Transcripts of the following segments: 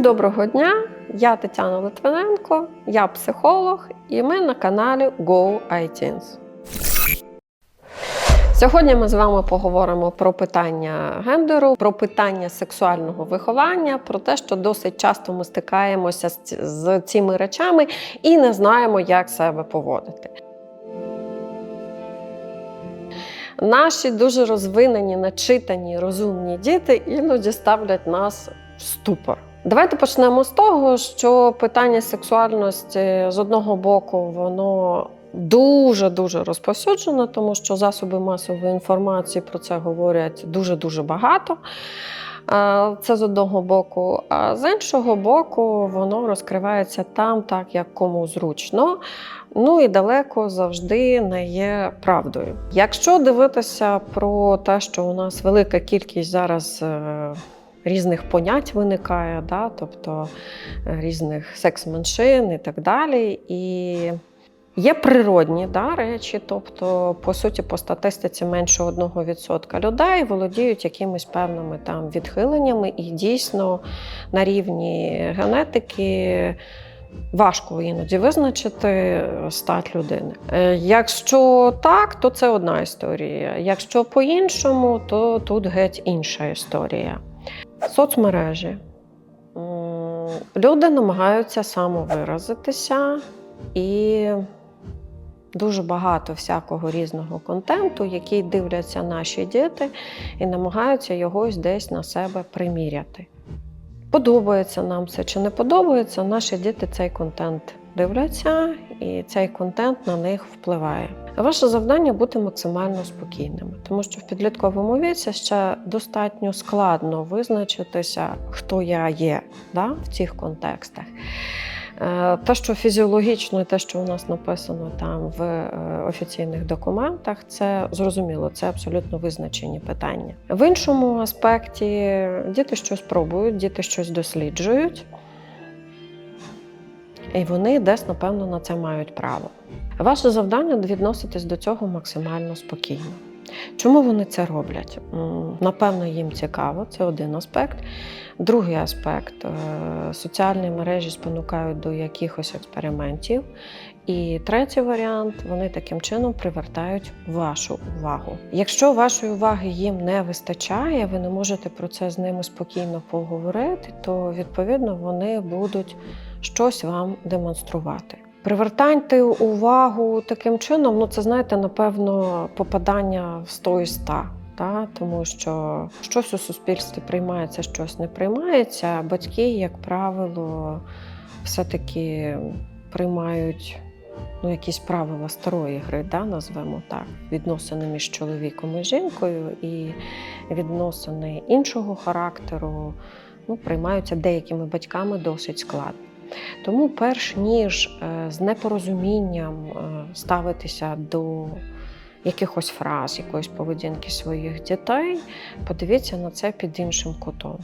Доброго дня! Я Тетяна Литвиненко, я психолог, і ми на каналі Go iTeens. Сьогодні ми з вами поговоримо про питання гендеру, про питання сексуального виховання, про те, що досить часто ми стикаємося з цими речами і не знаємо, як себе поводити. Наші дуже розвинені, начитані, розумні діти іноді ставлять нас в ступор. Давайте почнемо з того, що питання сексуальності з одного боку воно дуже дуже розповсюджено, тому що засоби масової інформації про це говорять дуже дуже багато. Це з одного боку, а з іншого боку, воно розкривається там, так як кому зручно. Ну і далеко завжди не є правдою. Якщо дивитися про те, що у нас велика кількість зараз е, різних понять виникає, да, тобто е, різних секс-меншин і так далі. І Є природні да, речі, тобто, по суті, по статистиці менше 1% людей володіють якимись певними там відхиленнями, і дійсно на рівні генетики важко іноді визначити стать людини. Е, Якщо так, то це одна історія. Якщо по-іншому, то тут геть інша історія. Соцмережі. Люди намагаються самовиразитися і дуже багато всякого різного контенту, який дивляться наші діти, і намагаються його десь на себе приміряти. Подобається нам це чи не подобається, наші діти цей контент дивляться, і цей контент на них впливає. Ваше завдання бути максимально спокійними, тому що в підлітковому віці ще достатньо складно визначитися, хто я є да, в цих контекстах. Е, Те, що фізіологічно, і те, що у нас написано там в е, офіційних документах, це зрозуміло, це абсолютно визначені питання. В іншому аспекті діти щось пробують, діти щось досліджують, і вони десь, напевно, на це мають право. Ваше завдання відноситись до цього максимально спокійно. Чому вони це роблять? Напевно, їм цікаво, це один аспект. Другий аспект е, соціальні мережі спонукають до якихось експериментів. І третій варіант вони таким чином привертають вашу увагу. Якщо вашої уваги їм не вистачає, ви не можете про це з ними спокійно поговорити, то відповідно вони будуть щось вам демонструвати. Привертайте увагу таким чином, ну це знаєте, напевно, попадання в 100 і 100. Та, тому що щось у суспільстві приймається, щось не приймається. Батьки, як правило, все-таки приймають ну, якісь правила старої гри, да, назвемо так, відносини між чоловіком і жінкою, і відносини іншого характеру ну, приймаються деякими батьками досить складно. Тому, перш ніж е, з непорозумінням е, ставитися до якихось фраз, якоїсь поведінки своїх дітей, подивіться на це під іншим кутом.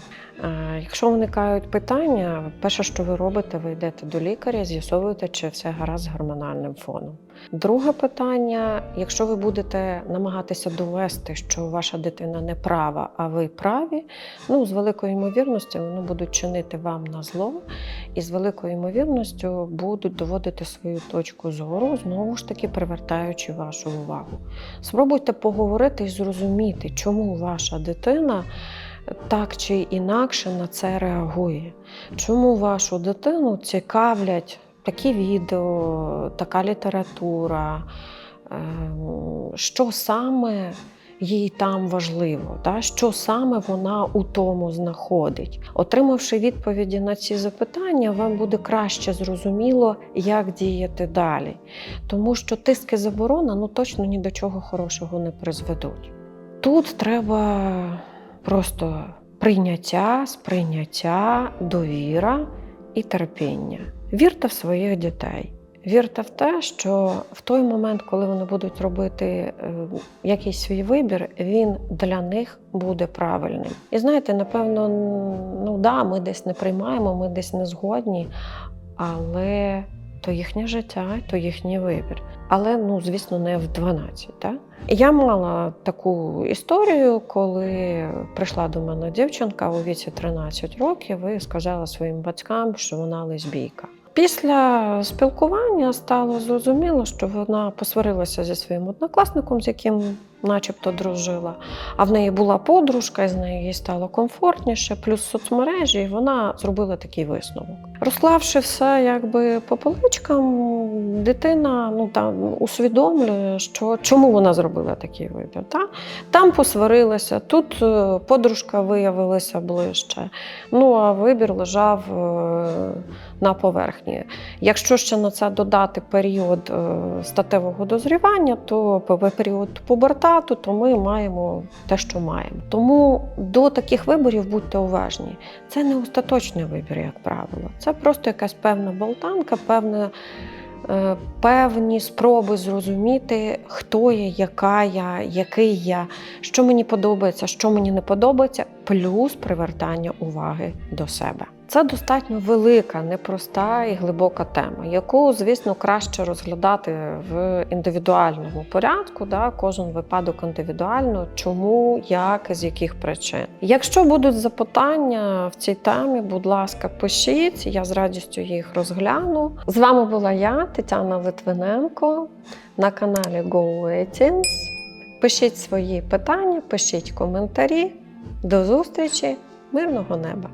Е, Якщо виникають питання, перше, що ви робите, ви йдете до лікаря, з'ясовуєте, чи все гаразд з гормональним фоном. Друге питання: якщо ви будете намагатися довести, що ваша дитина не права, а ви праві, ну з великою ймовірністю вони будуть чинити вам на зло, і з великою ймовірністю будуть доводити свою точку зору, знову ж таки привертаючи вашу увагу. Спробуйте поговорити і зрозуміти, чому ваша дитина так чи інакше на це реагує. Чому вашу дитину цікавлять такі відео, така література, ем, що саме їй там важливо, да? що саме вона у тому знаходить. Отримавши відповіді на ці запитання, вам буде краще зрозуміло, як діяти далі. Тому що тиск і заборона ну, точно ні до чого хорошого не призведуть. Тут треба просто прийняття, сприйняття, довіра і терпіння. Вірте в своїх дітей. Вірте в те, що в той момент, коли вони будуть робити е, якийсь свій вибір, він для них буде правильним. І знаєте, напевно, ну да, ми десь не приймаємо, ми десь не згодні, але то їхнє життя, то їхній вибір. Але ну, звісно, не в 12. Так? Я мала таку історію, коли прийшла до мене дівчинка у віці 13 років і сказала своїм батькам, що вона лесбійка. Після спілкування стало зрозуміло, що вона посварилася зі своїм однокласником, з яким начебто дружила. А в неї була подружка, і з нею їй стало комфортніше, плюс соцмережі, і вона зробила такий висновок. Розклавши все якби по поличкам, дитина ну, там, усвідомлює, що чому вона зробила такий вибір. Та? Там посварилася, тут е, подружка виявилася ближче. Ну а вибір лежав е, на поверхні. Якщо ще на це додати період е, статевого дозрівання, то період пубертату, то ми маємо те, що маємо. Тому до таких виборів будьте уважні. Це не остаточний вибір, як правило. Це просто якась певна болтанка, певна. е, Певні спроби зрозуміти, хто я, яка я, який я, що мені подобається, що мені не подобається, плюс привертання уваги до себе. Це достатньо велика, непроста і глибока тема, яку, звісно, краще розглядати в індивідуальному порядку. Да? Кожен випадок індивідуально, чому, як, з яких причин. Якщо будуть запитання в цій темі, будь ласка, пишіть, я з радістю їх розгляну. З вами була я, Тетяна Литвиненко, на каналі Go Teens. Пишіть свої питання, пишіть коментарі. До зустрічі, мирного неба!